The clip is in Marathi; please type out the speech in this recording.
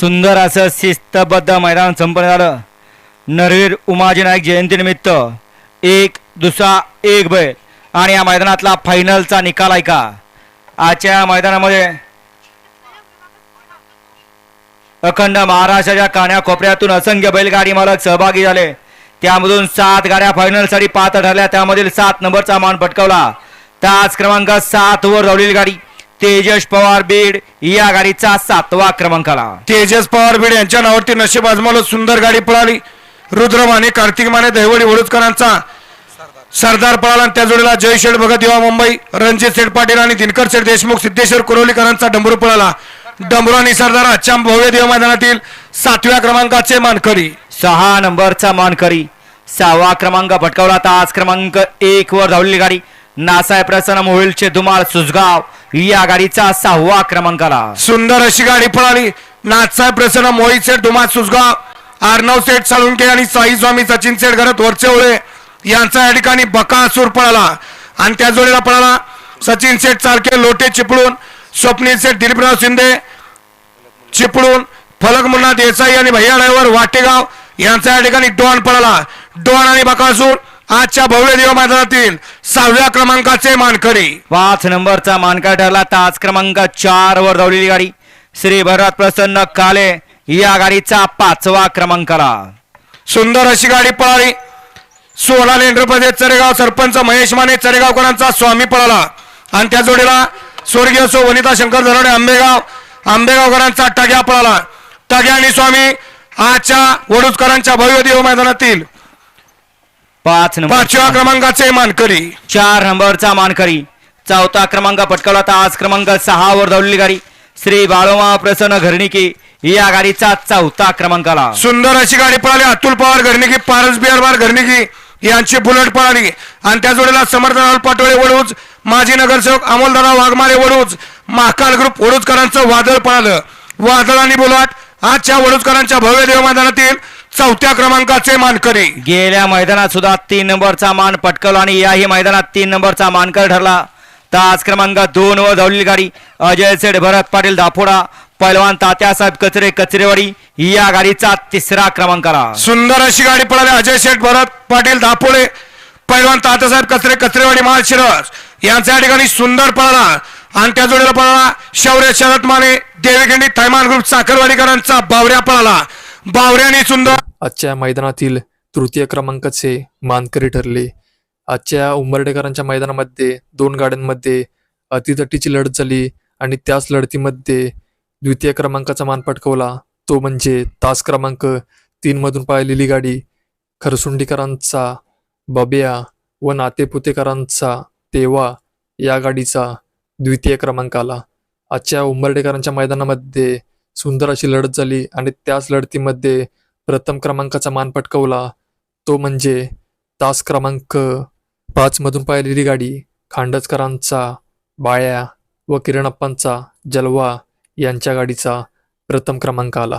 सुंदर असं शिस्तबद्ध मैदान संपन्न झालं. नरवीर उमाजी नाईक जयंतीनिमित्त एक दुसरा एक बैल. आणि या मैदानातला फायनलचा निकाल ऐका आजच्या मैदानामध्ये अखंड महाराष्ट्राच्या कान्याकोपऱ्यातून असंख्य बैलगाडी मालक सहभागी झाले. त्यामधून सात गाड्या फायनलसाठी पात्र ठरल्या. त्यामधील सात नंबरचा मान पटकावला. तास क्रमांक सात वर धावलेली गाडी. तेजस पवार बीड या गाडीचा सातवा क्रमांक आला. तेजस पवार बीड यांच्या नावावरती नशीब आजमावलं सुंदर गाडी पळाली. रुद्र माने कार्तिक माने दहिवडी वडूजकरांचा सरदार पळाला आणि त्या जोडीला जय शेठ भगत युवा मुंबई रणजित शेठ पाटील आणि दिनकर शेठ देशमुख सिद्धेश्वर कुरोलीकरांचा डंबरू पळाला. डंबरू आणि सरदार आजच्या भव्य देव मैदानातील सातव्या क्रमांकाचे मानकरी. सहा नंबरचा मानकरी. सहावा क्रमांक पटकावला तास क्रमांक एक वर धावलेली गाडी. नासाय प्रसन्न मोहिलचे धुमाळ सुसगाव या गाडीचा सहावा क्रमांकाला सुंदर अशी गाडी पळाली. नाथसाहेब प्रसन्न मोहित सेठ धुमात सुसगाव आर्नव सेठ साळुंके आणि साई स्वामी सचिन सेठ घरात वरचेवळे यांचा या ठिकाणी बकासूर पळाला आणि त्या जोडीला पळाला. सचिन सेठ सारखे लोटे चिपळून स्वप्नील सेठ दिलीपराव शिंदे चिपळून फलक मुन्ना देसाई आणि भैया ड्रायव्हर वाटेगाव यांचा या ठिकाणी डॉन पळाला. डॉन आणि बकासूर आजच्या भव्य देव मैदानातील सहाव्या क्रमांकाचे मानकरी. पाच नंबरचा मानकर ठरला. तास क्रमांक चार वर धावलेली गाडी. श्री भरत प्रसन्न काले या गाडीचा पाचवा क्रमांक आला सुंदर अशी गाडी पळाली. सोलाल एंटरप्राइजेस चरेगाव सरपंच महेश माने चरेगावकरांचा स्वामी पळाला. आणि त्या जोडीला स्वर्गीय सो वनिता शंकर धरोडे आंबेगाव आंबेगावकरांचा टग्या पळाला. टग्या आणि स्वामी आजच्या वडूजकरांच्या भव्य देव मैदानातील पाच नंबर पाचव्या क्रमांकाचे मानकरी. चार नंबरचा मानकरी. चौथा क्रमांक पटकावला तास क्रमांक सहा वर धावलेली गाडी. श्री बाळोमा प्रसन्न घरणिकी या गाडीचा चौथा क्रमांक आला. सुंदर अशी गाडी पळाली. अतुल पवार घरणिकी पारस बिहार बार घरणिकी यांची बुलेट पळाली. आणि त्या जोडीला समर्थ राहुल पाटोळे वडूज माजी नगरसेवक अमोलदादा वाघमारे वडूज महाकाल ग्रुप वडूजकरांचं वादळ पळालं. वादळ आणि बुलाट आजच्या वडूजकरांच्या भव्य देव मैदानातील चौथ्या क्रमांकाचे मानकरी. गेल्या मैदानात सुद्धा तीन नंबरचा मान पटकवला आणि याही मैदानात तीन नंबरचा मानकर ठरला. तास क्रमांक दोन वर धावलेली गाडी. अजय सेठ भरत पाटील दाफोडा पैलवान तात्यासाहेब कचरे कचरेवाडी या गाडीचा तिसरा क्रमांक आला सुंदर अशी गाडी पळाली. अजय शेठ भरत पाटील दापोळे पैलवान तात्यासाहेब कचरे कचरेवाडी माळशिरस यांच्या या ठिकाणी सुंदर पळाला. आणि त्या जोडीला पळाला शौर्य शरद माने देवीखंडी थैमान ग्रुप साखरवाडीकरांचा बावऱ्या पळाला. बावऱ्याने सुंदर आजच्या मैदानातील तृतीय क्रमांकाचे मानकरी ठरले. आजच्या उंबरडेकरांच्या मैदानामध्ये दोन गाड्यांमध्ये अतितटीची लढत झाली आणि त्याच लढतीमध्ये द्वितीय क्रमांकाचा मान पटकवला. तो म्हणजे तास क्रमांक तीनमधून पाहिलेली गाडी खरसुंडीकरांचा बब्या व नातेपुतेकरांचा तेवा या गाडीचा द्वितीय क्रमांक आला. आजच्या उंबरडेकरांच्या मैदानामध्ये सुंदर अशी लढत झाली आणि त्याच लढतीमध्ये प्रथम क्रमांकाचा मान पटकवला. तो म्हणजे तास क्रमांक पाचमधून पाहिलेली गाडी खांडचकरांचा बाळ्या व किरणप्पांचा जलवा यांच्या गाडीचा प्रथम क्रमांक आला.